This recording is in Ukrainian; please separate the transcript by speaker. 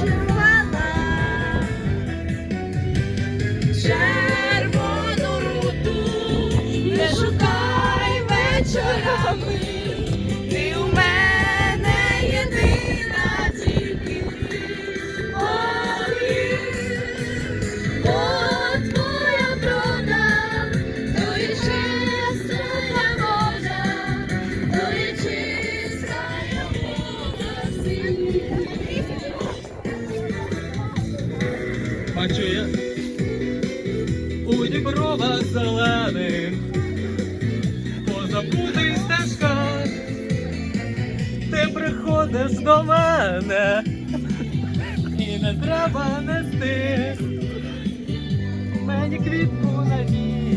Speaker 1: червона, червону не шукай вечорами.
Speaker 2: плаче у Діброва зелених, позабутий стежка, ти приходиш до мене, і не треба нести мені квітку на ній.